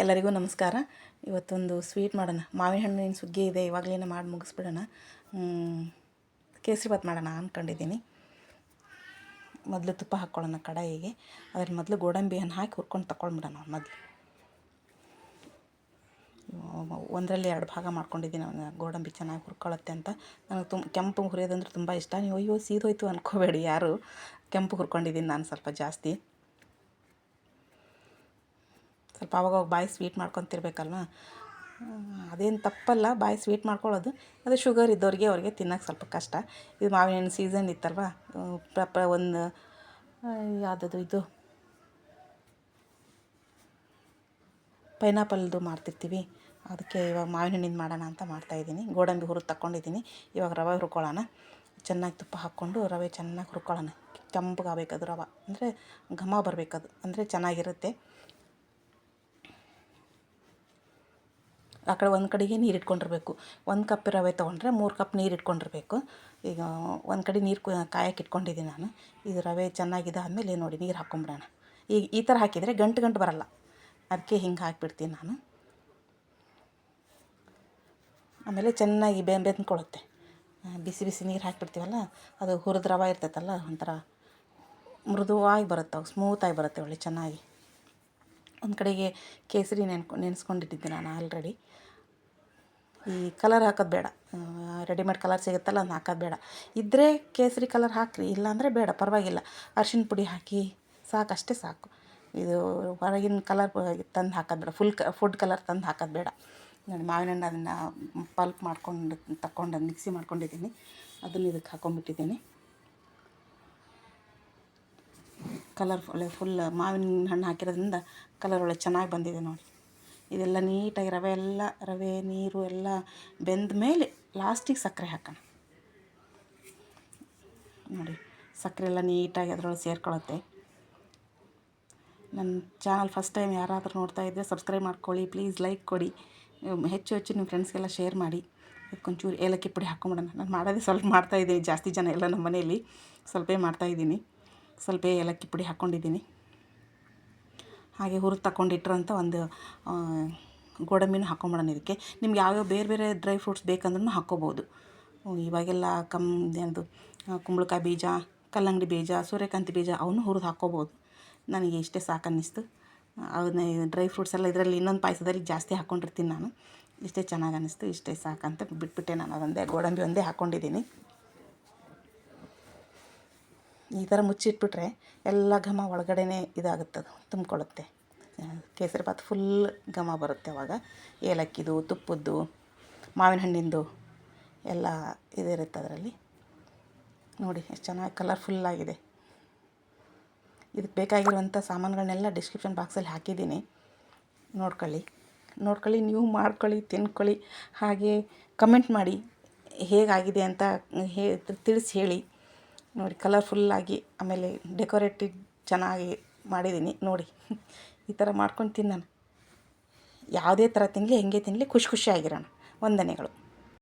ಎಲ್ಲರಿಗೂ ನಮಸ್ಕಾರ. ಇವತ್ತೊಂದು ಸ್ವೀಟ್ ಮಾಡೋಣ. ಮಾವಿನ ಹಣ್ಣಿನ ಸುಗ್ಗಿ ಇದೆ, ಇವಾಗಲೇ ಮಾಡಿ ಮುಗಿಸ್ಬಿಡೋಣ. ಕೇಸರಿ ಮಾಡೋಣ ಅಂದ್ಕೊಂಡಿದ್ದೀನಿ ಮೊದಲು ತುಪ್ಪ ಹಾಕ್ಕೊಳ್ಳೋಣ ಕಡಾಯಿಗೆ. ಅದ್ರ ಮೊದಲು ಗೋಡಂಬಿಯನ್ನು ಹಾಕಿ ಹುರ್ಕೊಂಡು ತಗೊಳ್ಬಿಡೋಣ ಮೊದಲು. ಒಂದರಲ್ಲಿ ಎರಡು ಭಾಗ ಮಾಡ್ಕೊಂಡಿದ್ದೀನಿ ಅವನ. ಗೋಡಂಬಿ ಚೆನ್ನಾಗಿ ಹುರ್ಕೊಳ್ಳುತ್ತೆ ಅಂತ. ನನಗೆ ತುಂಬ ಕೆಂಪು ಹುರಿಯೋದಂದ್ರೆ ತುಂಬ ಇಷ್ಟ. ನೀವು ಅಯ್ಯೋ ಸೀದೋಯ್ತು ಅನ್ಕೋಬೇಡಿ ಯಾರು. ಕೆಂಪು ಹುರ್ಕೊಂಡಿದ್ದೀನಿ ನಾನು ಸ್ವಲ್ಪ ಜಾಸ್ತಿ. ಸ್ವಲ್ಪ ಅವಾಗ ಬಾಯಿ ಸ್ವೀಟ್ ಮಾಡ್ಕೊತಿರ್ಬೇಕಲ್ವ? ಅದೇನು ತಪ್ಪಲ್ಲ, ಬಾಯಿ ಸ್ವೀಟ್ ಮಾಡ್ಕೊಳ್ಳೋದು. ಅದು ಶುಗರ್ ಇದ್ದವ್ರಿಗೆ, ಅವ್ರಿಗೆ ತಿನ್ನೋಕೆ ಸ್ವಲ್ಪ ಕಷ್ಟ. ಇದು ಮಾವಿನ ಹಣ್ಣು ಸೀಸನ್ ಇತ್ತಲ್ವ ಪ್ರಪ ಒಂದು ಯಾವುದದು ಇದು? ಪೈನಾಪಲ್ದು ಮಾಡ್ತಿರ್ತೀವಿ. ಅದಕ್ಕೆ ಇವಾಗ ಮಾವಿನ ಹಣ್ಣಿಂದ ಮಾಡೋಣ ಅಂತ ಮಾಡ್ತಾಯಿದ್ದೀನಿ ಗೋಡಂಬಿ ಹುರಿದು ತಗೊಂಡಿದ್ದೀನಿ ಇವಾಗ ರವೆ ಹುರ್ಕೊಳ್ಳೋಣ. ಚೆನ್ನಾಗಿ ತುಪ್ಪ ಹಾಕ್ಕೊಂಡು ರವೆ ಚೆನ್ನಾಗಿ ಹುರ್ಕೊಳ್ಳೋಣ. ಕೆಂಪಗಾಗಬೇಕದು ರವೆ. ಅಂದರೆ ಘಮ ಬರಬೇಕದು. ಅಂದರೆ ಚೆನ್ನಾಗಿರುತ್ತೆ. ಆ ಕಡೆ ಒಂದು ಕಡೆಗೆ ನೀರು ಇಟ್ಕೊಂಡಿರ್ಬೇಕು. ಒಂದು ಕಪ್ ರವೆ ತೊಗೊಂಡ್ರೆ ಮೂರು ಕಪ್ ನೀರು ಇಟ್ಕೊಂಡಿರಬೇಕು. ಈಗ ಒಂದು ಕಡೆ ನೀರು ಕಾಯಕ್ಕೆ ಇಟ್ಕೊಂಡಿದ್ದೀನಿ ನಾನು. ಇದು ರವೆ ಚೆನ್ನಾಗಿದೆ ಆದಮೇಲೆ ನೋಡಿ ನೀರು ಹಾಕ್ಕೊಂಬಿಡೋಣ ಈಗ ಈ ಥರ ಹಾಕಿದರೆ ಗಂಟು ಗಂಟು ಬರಲ್ಲ. ಅದಕ್ಕೆ ಹಿಂಗೆ ಹಾಕಿಬಿಡ್ತೀನಿ ನಾನು. ಆಮೇಲೆ ಚೆನ್ನಾಗಿ ಬೆ ಬಿಸಿ ಬಿಸಿ ನೀರು ಹಾಕಿಬಿಡ್ತೀವಲ್ಲ, ಅದು ಹುರಿದ ರವೆ ಇರ್ತೈತಲ್ಲ, ಒಂಥರ ಮೃದುವಾಗಿ ಬರುತ್ತೆ ಸ್ಮೂತಾಗಿ ಬರುತ್ತೆ ಒಳ್ಳೆ ಚೆನ್ನಾಗಿ. ಒಂದು ಕಡೆಗೆ ಕೇಸರಿ ನೆನ್ಕೊ, ನೆನೆಸ್ಕೊಂಡಿಟ್ಟಿದ್ದೆ ನಾನು ಆಲ್ರೆಡಿ ಈ ಕಲರ್ ಹಾಕೋದು ಬೇಡ. ರೆಡಿಮೇಡ್ ಕಲರ್ ಸಿಗುತ್ತಲ್ಲ ಅದನ್ನ ಹಾಕೋದು ಬೇಡ. ಇದ್ದರೆ ಕೇಸರಿ ಕಲರ್ ಹಾಕಿರಿ, ಇಲ್ಲಾಂದರೆ ಬೇಡ, ಪರವಾಗಿಲ್ಲ. ಅರ್ಶಿಣ ಪುಡಿ ಹಾಕಿ ಸಾಕು ಅಷ್ಟೇ ಸಾಕು. ಇದು ಹೊರಗಿನ ಕಲರ್ ತಂದು ಹಾಕೋದು ಬೇಡ. ಫುಲ್ ಕ ಫುಡ್ ಕಲರ್ ತಂದು ಹಾಕೋದು ಬೇಡ. ನಾನು ಮಾವಿನ ಹಣ್ಣು ಅದನ್ನು ಪಲ್ಪ್ ಮಾಡ್ಕೊಂಡು ತಗೊಂಡು ಮಿಕ್ಸಿ ಮಾಡ್ಕೊಂಡಿದ್ದೀನಿ. ಅದನ್ನು ಇದಕ್ಕೆ ಹಾಕೊಂಡ್ಬಿಟ್ಟಿದ್ದೀನಿ. ಕಲರ್ ಒಳ್ಳೆ ಫುಲ್ ಮಾವಿನ ಹಣ್ಣು ಹಾಕಿರೋದ್ರಿಂದ ಕಲರ್ ಒಳ್ಳೆ ಚೆನ್ನಾಗಿ ಬಂದಿದೆ ನೋಡಿ. ಇದೆಲ್ಲ ನೀಟಾಗಿ ರವೆ ಎಲ್ಲ, ರವೆ, ನೀರು ಎಲ್ಲ ಬೆಂದ ಮೇಲೆ ಲಾಸ್ಟಿಗೆ ಸಕ್ಕರೆ ಹಾಕೋಣ. ನೋಡಿ, ಸಕ್ಕರೆ ಎಲ್ಲ ನೀಟಾಗಿ ಅದರೊಳಗೆ ಸೇರ್ಕೊಳ್ಳುತ್ತೆ. ನನ್ನ ಚಾನಲ್ ಫಸ್ಟ್ ಟೈಮ್ ಯಾರಾದರೂ ನೋಡ್ತಾ ಇದ್ದರೆ ಸಬ್ಸ್ಕ್ರೈಬ್ ಮಾಡ್ಕೊಳ್ಳಿ ಪ್ಲೀಸ್ ಲೈಕ್ ಕೊಡಿ. ಹೆಚ್ಚು ಹೆಚ್ಚು ನಿಮ್ಮ ಫ್ರೆಂಡ್ಸ್ಗೆಲ್ಲ ಶೇರ್ ಮಾಡಿ. ಅದಕ್ಕೊಂಚೂರು ಏಲಕ್ಕಿ ಪುಡಿ ಹಾಕ್ಕೊಂಬಿಡೋಣ ನಾನು ಮಾಡೋದೇ ಸ್ವಲ್ಪ ಮಾಡ್ತಾಯಿದ್ದೀನಿ ಜಾಸ್ತಿ ಜನ ಎಲ್ಲ ನಮ್ಮ ಮನೆಯಲ್ಲಿ ಸ್ವಲ್ಪೇ ಮಾಡ್ತಾಯಿದ್ದೀನಿ ಸ್ವಲ್ಪ ಏಲಕ್ಕಿ ಪುಡಿ ಹಾಕ್ಕೊಂಡಿದ್ದೀನಿ. ಹಾಗೆ ಹುರಿದು ತಗೊಂಡಿಟ್ರಂತ ಒಂದು ಗೋಡಂಬಿನೂ ಹಾಕ್ಕೊಂಬಿಡೋಣ ಇದಕ್ಕೆ. ನಿಮ್ಗೆ ಯಾವ್ಯಾವ ಬೇರೆ ಬೇರೆ ಡ್ರೈ ಫ್ರೂಟ್ಸ್ ಬೇಕಂದ್ರೂ ಹಾಕ್ಕೋಬೋದು. ಇವಾಗೆಲ್ಲ ಕಮ್ ಏನದು ಕುಂಬಳಕಾಯಿ ಬೀಜ, ಕಲ್ಲಂಗಡಿ ಬೀಜ, ಸೂರ್ಯಕಾಂತಿ ಬೀಜ ಅವನ್ನೂ ಹುರಿದು ಹಾಕ್ಕೋಬೋದು. ನನಗೆ ಇಷ್ಟೇ ಸಾಕು ಅನ್ನಿಸ್ತು ಅದನ್ನ ಡ್ರೈ ಫ್ರೂಟ್ಸ್ ಎಲ್ಲ ಇದರಲ್ಲಿ ಇನ್ನೊಂದು ಪಾಯಸದಲ್ಲಿ ಜಾಸ್ತಿ ಹಾಕ್ಕೊಂಡಿರ್ತೀನಿ ನಾನು. ಇಷ್ಟೇ ಚೆನ್ನಾಗಿ ಅನ್ನಿಸ್ತು ಇಷ್ಟೇ ಸಾಕಂತ ಬಿಟ್ಬಿಟ್ಟೆ ನಾನು ಅದೊಂದೇ, ಗೋಡಂಬಿ ಒಂದೇ ಹಾಕ್ಕೊಂಡಿದ್ದೀನಿ. ಈ ಥರ ಮುಚ್ಚಿಟ್ಬಿಟ್ರೆ ಎಲ್ಲ ಘಮ ಒಳಗಡೆನೇ ಅದು ತುಂಬಿಕೊಳ್ಳುತ್ತೆ. ಕೇಸರಿ ಭಾತ್ ಫುಲ್ ಘಮ ಬರುತ್ತೆ ಅವಾಗ. ಏಲಕ್ಕಿದು, ತುಪ್ಪದ್ದು, ಮಾವಿನ ಹಣ್ಣಿಂದು ಎಲ್ಲ ಇದಿರುತ್ತೆ ಅದರಲ್ಲಿ. ನೋಡಿ, ಎಷ್ಟು ಚೆನ್ನಾಗಿ ಕಲರ್ಫುಲ್ಲಾಗಿದೆ ಇದಕ್ಕೆ ಬೇಕಾಗಿರುವಂಥ ಸಾಮಾನುಗಳನ್ನೆಲ್ಲ ಡಿಸ್ಕ್ರಿಪ್ಷನ್ ಬಾಕ್ಸಲ್ಲಿ ಹಾಕಿದ್ದೀನಿ. ನೋಡ್ಕೊಳ್ಳಿ. ನೋಡ್ಕೊಳ್ಳಿ, ನೀವು ಮಾಡ್ಕೊಳ್ಳಿ, ತಿನ್ಕೊಳ್ಳಿ, ಹಾಗೆ ಕಮೆಂಟ್ ಮಾಡಿ ಹೇಗಾಗಿದೆ ಅಂತ ಹೇ, ತಿಳಿಸಿ ಹೇಳಿ. ನೋಡಿ ಕಲರ್ಫುಲ್ಲಾಗಿ ಆಮೇಲೆ ಡೆಕೋರೇಟಿವ್ ಚೆನ್ನಾಗಿ ಮಾಡಿದ್ದೀನಿ. ನೋಡಿ ಈ ಥರ ಮಾಡ್ಕೊಂಡು ತಿನ್ನೋಣ. ಯಾವುದೇ ಥರ ತಿನ್ನಲಿ ಹೆಂಗೆ ತಿನ್ನಲಿ ಖುಷಿ ಖುಷಿಯಾಗಿರೋಣ. ವಂದನೆಗಳು.